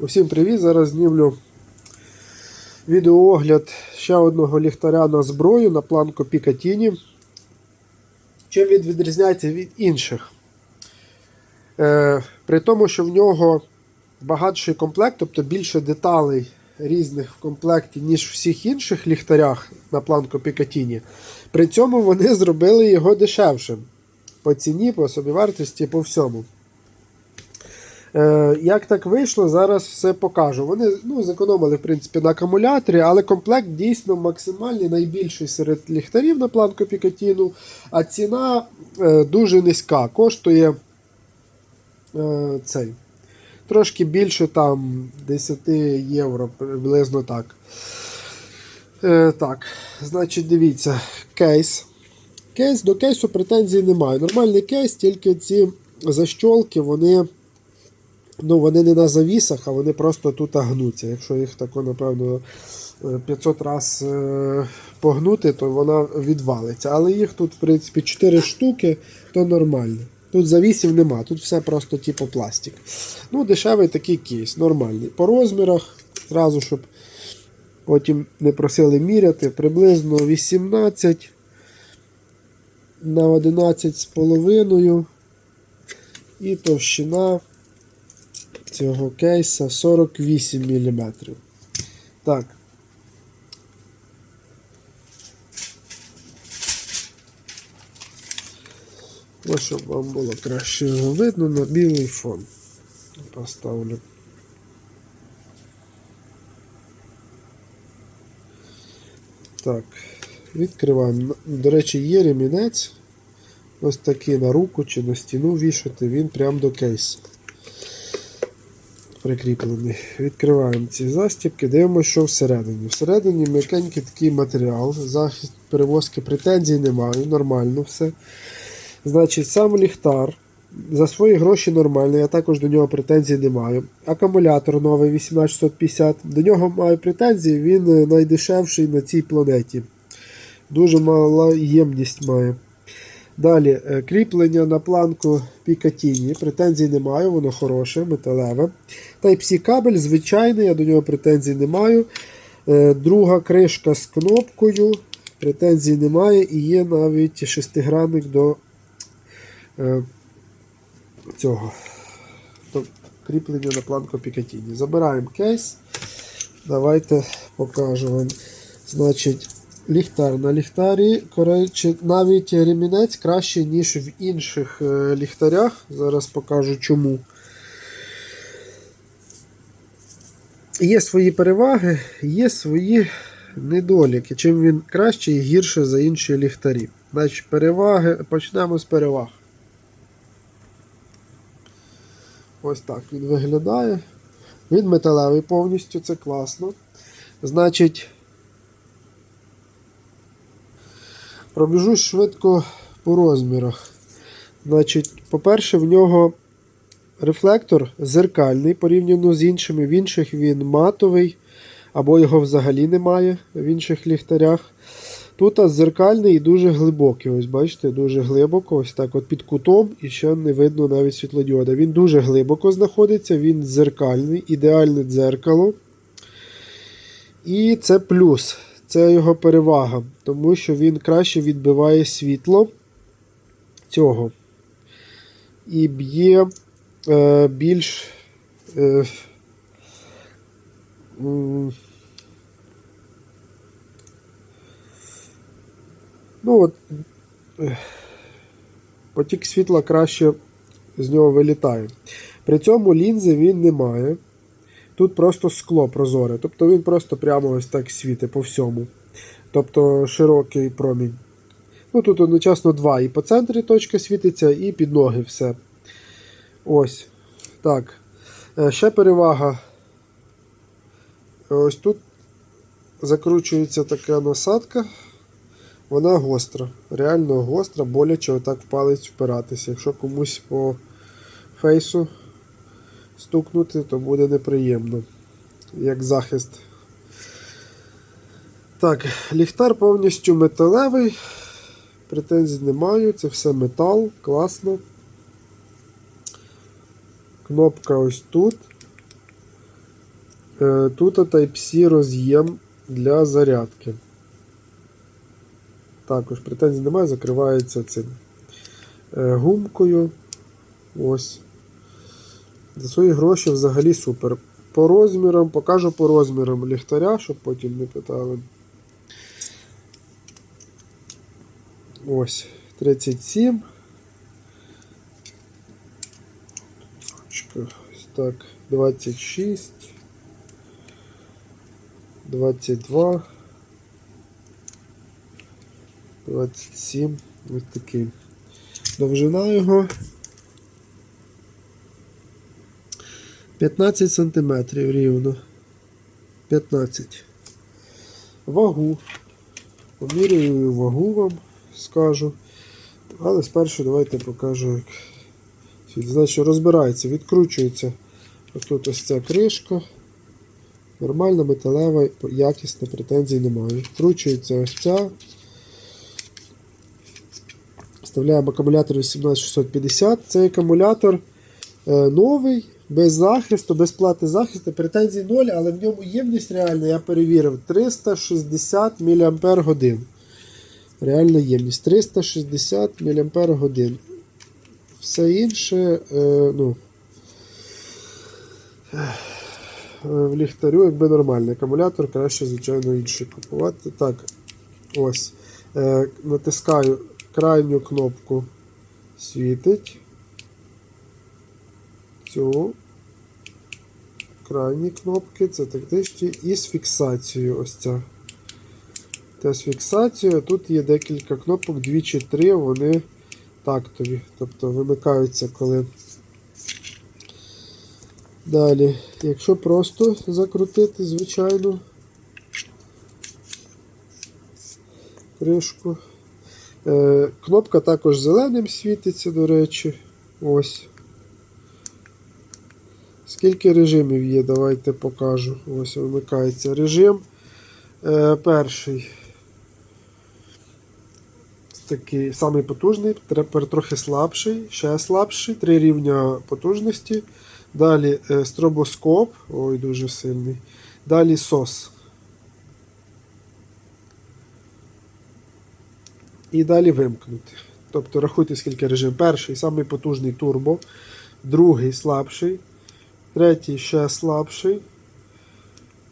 Усім привіт! Зараз знімлю відеоогляд ще одного ліхтаря на зброю на планку Picatinny. Чим він відрізняється від інших? Е, при тому, що в нього багатший комплект, тобто більше деталей різних в комплекті, ніж в всіх інших ліхтарях на планку Picatinny. При цьому вони зробили його дешевшим. По ціні, по собівартості, по всьому. Е, Як так вийшло, зараз все покажу. Вони ну, зекономили в принципі, на акумуляторі, але комплект дійсно максимальний, найбільший серед ліхтарів на планку Picatinny, а ціна е, дуже низька. Коштує е, цей. Трошки більше там 10 євро, приблизно так. Так, значить, дивіться, кейс. Кейс до кейсу претензій немає. Нормальний кейс, тільки ці защолки, вони. Ну, вони не на завісах, а вони просто тут гнуться. Якщо їх тако, напевно, 500 раз е, погнути, то вона відвалиться. Але їх тут, в принципі, 4 штуки, то нормально. Тут завісів нема, тут все просто типу пластик. Ну, дешевий такий кейс, нормальний. По розмірах, зразу, щоб потім не просили міряти, приблизно 18 на 11,5 і товщина цього кейса 48 мм. Так. Ось, щоб вам було краще видно на білий фон. Поставлю. Так, відкриваємо. До речі, є ремінець. Ось такий на руку чи на стіну вішати, він прямо до кейсу прикріплений. Відкриваємо ці застібки, дивимося, що всередині. Всередині м'якенький такий матеріал, захист перевозки претензій немає, нормально все. Значить, сам ліхтар. За свої гроші нормально, я також до нього претензій не маю. Акумулятор новий 18650. До нього маю претензії, він е, найдешевший на цій планеті. Дуже мала ємність має. Далі, е, кріплення на планку Picatinny. Претензій не маю, воно хороше, металеве. Type-C кабель, звичайний, я до нього претензій не маю. Е, Друга кришка з кнопкою. Претензій немає. І є навіть шестигранник до е, цього до кріплення на планку Picatinny. Забираємо кейс. Давайте покажу вам. Значить, Ліхтар на ліхтарі, коротше, навіть ремінець краще, ніж в інших е, ліхтарях. Зараз покажу чому. Є свої переваги, є свої недоліки. Чим він краще і гірше за інші ліхтарі. Значить, переваги, почнемо з переваг. Ось так він виглядає. Він металевий повністю, це класно. Значить. Пробіжусь швидко по розмірах. Значить, По-перше, в нього рефлектор зеркальний порівняно з іншими. В інших він матовий, або його взагалі немає в інших ліхтарях. Тут зеркальний і дуже глибокий. Ось бачите, дуже глибоко, ось так от під кутом і ще не видно навіть світлодіода. Він дуже глибоко знаходиться, він зеркальний, ідеальне дзеркало. І це плюс. Це його перевага, тому що він краще відбиває світло цього. І б'є е, більш. Е, ну от, е, потік світла краще з нього вилітає. При цьому лінзи він не має. Тут просто скло прозоре. Тобто він просто прямо ось так світить по всьому. Тобто широкий промінь. Ну Тут одночасно два. І по центрі точка світиться, і під ноги все. Ось. Так. Е, Ще перевага. Ось тут закручується така насадка. Вона гостра. Реально гостра, боляче отак в палець впиратися. Якщо комусь по фейсу стукнути, то буде неприємно, як захист. Так, ліхтар повністю металевий, претензій не маю, це все метал, класно. Кнопка ось тут. Е, Тут Type-C роз'єм для зарядки. Також претензій немає, закривається цим е, гумкою. Ось. За свої гроші взагалі супер. По розмірам, покажу по розмірам ліхтаря, щоб потім не питали. Ось 37. Точка. Ось так. 26. 22. 27. Ось такий. Довжина його 15 сантиметрів рівно. 15. Вагу. Поміряю вагу вам скажу. Але спершу давайте покажу, як. Значить, розбирається, відкручується отут ось ця кришка. Нормальна, металева, якісна, претензій немає. Вкручується ось ця. Вставляємо акумулятор 18650. Цей акумулятор е, новий, без захисту, без плати захисту. Претензій 0, але в ньому ємність реальна, я перевірив, 360 мАч. Реальна ємність 360 мАч. Все інше, е, ну, е, в ліхтарю, якби нормальний акумулятор, краще, звичайно, інший купувати. Так, ось. Е, натискаю крайню кнопку світить. Цю. Крайні кнопки, це тактичні, і з фіксацією ось ця. Та з фіксацією. Тут є декілька кнопок, дві чи три, вони тактові. Тобто вимикаються, коли. Далі, якщо просто закрутити, звичайно, кришку. Е, кнопка також зеленим світиться, до речі. Ось. Скільки режимів є, давайте покажу. Ось вимикається режим. Е, перший. Такий самий потужний, тепер трохи слабший, ще слабший, три рівня потужності. Далі е, стробоскоп, ой, дуже сильний. Далі сос. І далі вимкнути. Тобто рахуйте, скільки режим. Перший самий потужний турбо, другий слабший, третій ще слабший,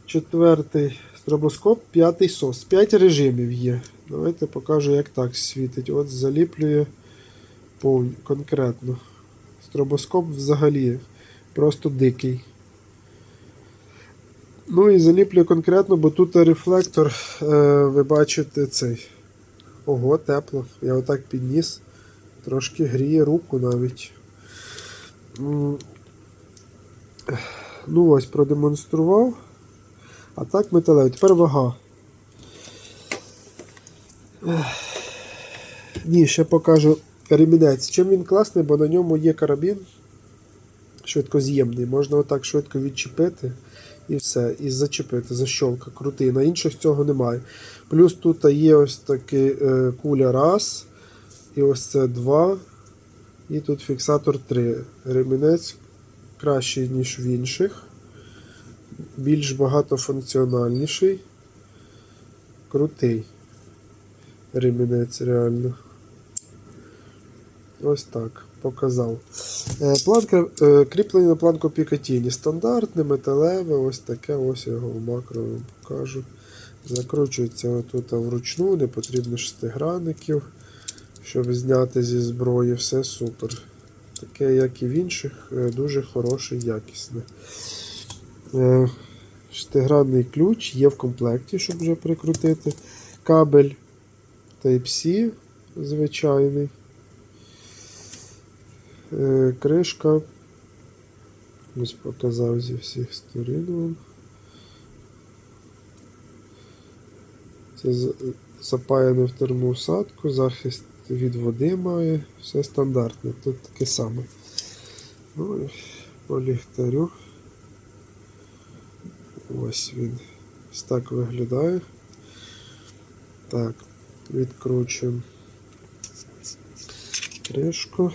четвертий стробоскоп, п'ятий сос. П'ять режимів є. Давайте покажу, як так світить. От заліплює повні, конкретно. Стробоскоп взагалі просто дикий. Ну і заліплює конкретно, бо тут рефлектор, е, ви бачите цей. Ого, тепло. Я отак підніс. Трошки гріє руку навіть. Ну ось, продемонстрував. А так металевий. Тепер вага. Ні, ще покажу ремінець. Чим він класний, бо на ньому є карабін швидкоз'ємний. Можна отак швидко відчепити і все. І зачепити, защолка, крутий. На інших цього немає. Плюс тут є ось такий е, куля раз. І ось це два. І тут фіксатор 3. Ремінець кращий, ніж в інших. Більш багатофункціональніший. Крутий. Ремінець реально. Ось так. Показав. Е, Планка, е, кріплення на планку Пікатіні. Стандартне, металеве, ось таке, ось його в макро вам покажу. Закручується отут вручну, не потрібно шестигранників, щоб зняти зі зброї, все супер. Таке, як і в інших, е, дуже хороше, якісне. Е, Шестигранний ключ є в комплекті, щоб вже прикрутити. Кабель Type-C звичайний. Е, Кришка. Ось показав зі всіх сторін вам. Це запаяне в термоусадку, захист від води має, все стандартне, тут таке саме. Ну по ліхтарю. Ось він. Ось так виглядає. Так, відкручуємо кришку.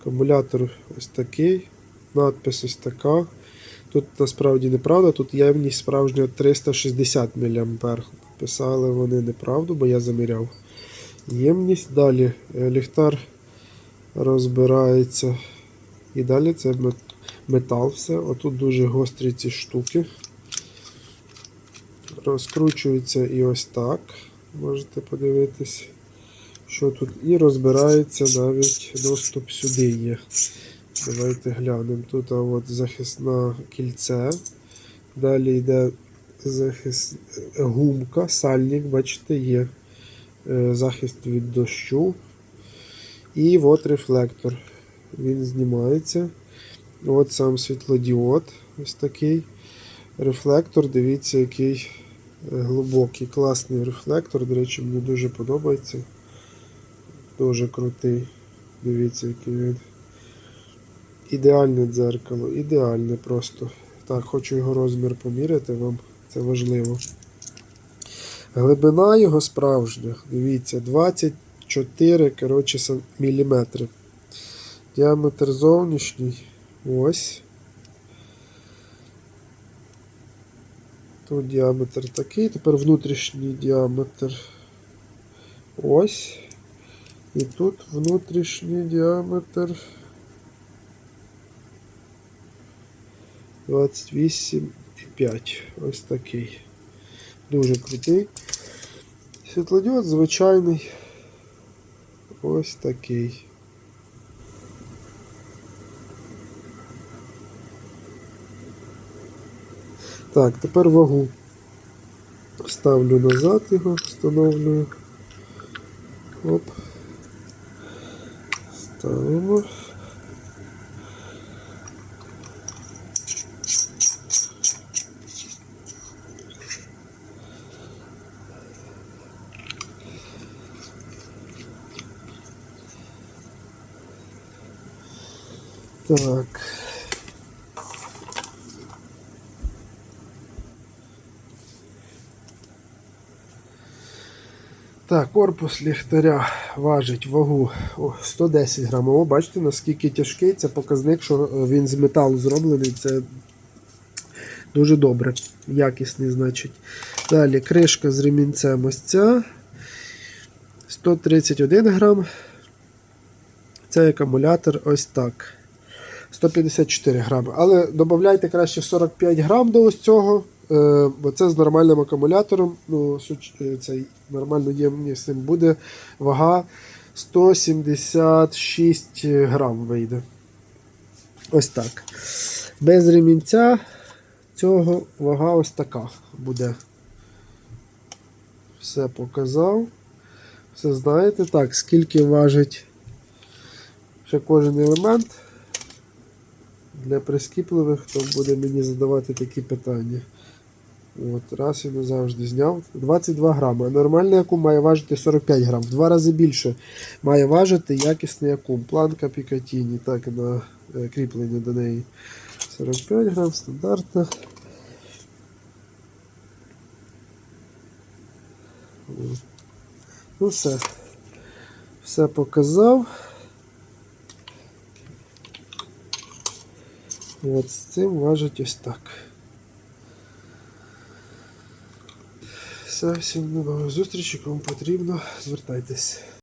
Акумулятор ось такий, надпис ось така. Тут насправді неправда, тут ємність справжня 360 мА. Писали вони неправду, бо я заміряв. Ємність далі. е, Ліхтар розбирається. І далі це метал все. Отут дуже гострі ці штуки. Розкручується і ось так. Можете подивитись, що тут. І розбирається навіть доступ сюди є. Давайте глянемо. Тут а от захисне кільце. Далі йде захист, е, гумка, сальник, бачите, є захист від дощу. І от рефлектор. Він знімається. От сам світлодіод. Ось такий. Рефлектор, дивіться, який е, глибокий, класний рефлектор. До речі, мені дуже подобається. Дуже крутий. Дивіться, який він. Ідеальне дзеркало, ідеальне просто. Так, хочу його розмір поміряти вам, це важливо. Глибина його справжня, дивіться, 24 коротше, міліметри. Діаметр зовнішній. Ось. Тут діаметр такий, тепер внутрішній діаметр. Ось. І тут внутрішній діаметр. 28,5. Ось такий. Дуже крутий. Світлодіод звичайний. Ось такий. Так, тепер вагу. Ставлю назад його, встановлюю. Оп. Ставимо. Так. Так, корпус ліхтаря важить вагу 110 грамів. О, бачите, наскільки тяжкий. Це показник, що е, він з металу зроблений. Це дуже добре. Якісний, значить. Далі кришка з ремінцем ось ця. 131 грам. Цей акумулятор ось так. 154 грами. Але додавайте краще 45 грам до ось цього, е, бо це з нормальним акумулятором. Ну, е, цей нормально ємністим буде вага 176 грам вийде. Ось так. Без ремінця цього вага ось така буде. Все показав. Все знаєте. Так, скільки важить ще кожен елемент для прискіпливих, хто буде мені задавати такі питання. От, раз і назавжди зняв. 22 грами. Нормальний акум має важити 45 грам. В два рази більше має важити якісний акум. Планка Пікатіні, так на е, кріплення до неї. 45 грам, стандартна. Ну все. Все показав. От з цим важить ось так. Все, всім нових зустрічі, кому потрібно, звертайтесь.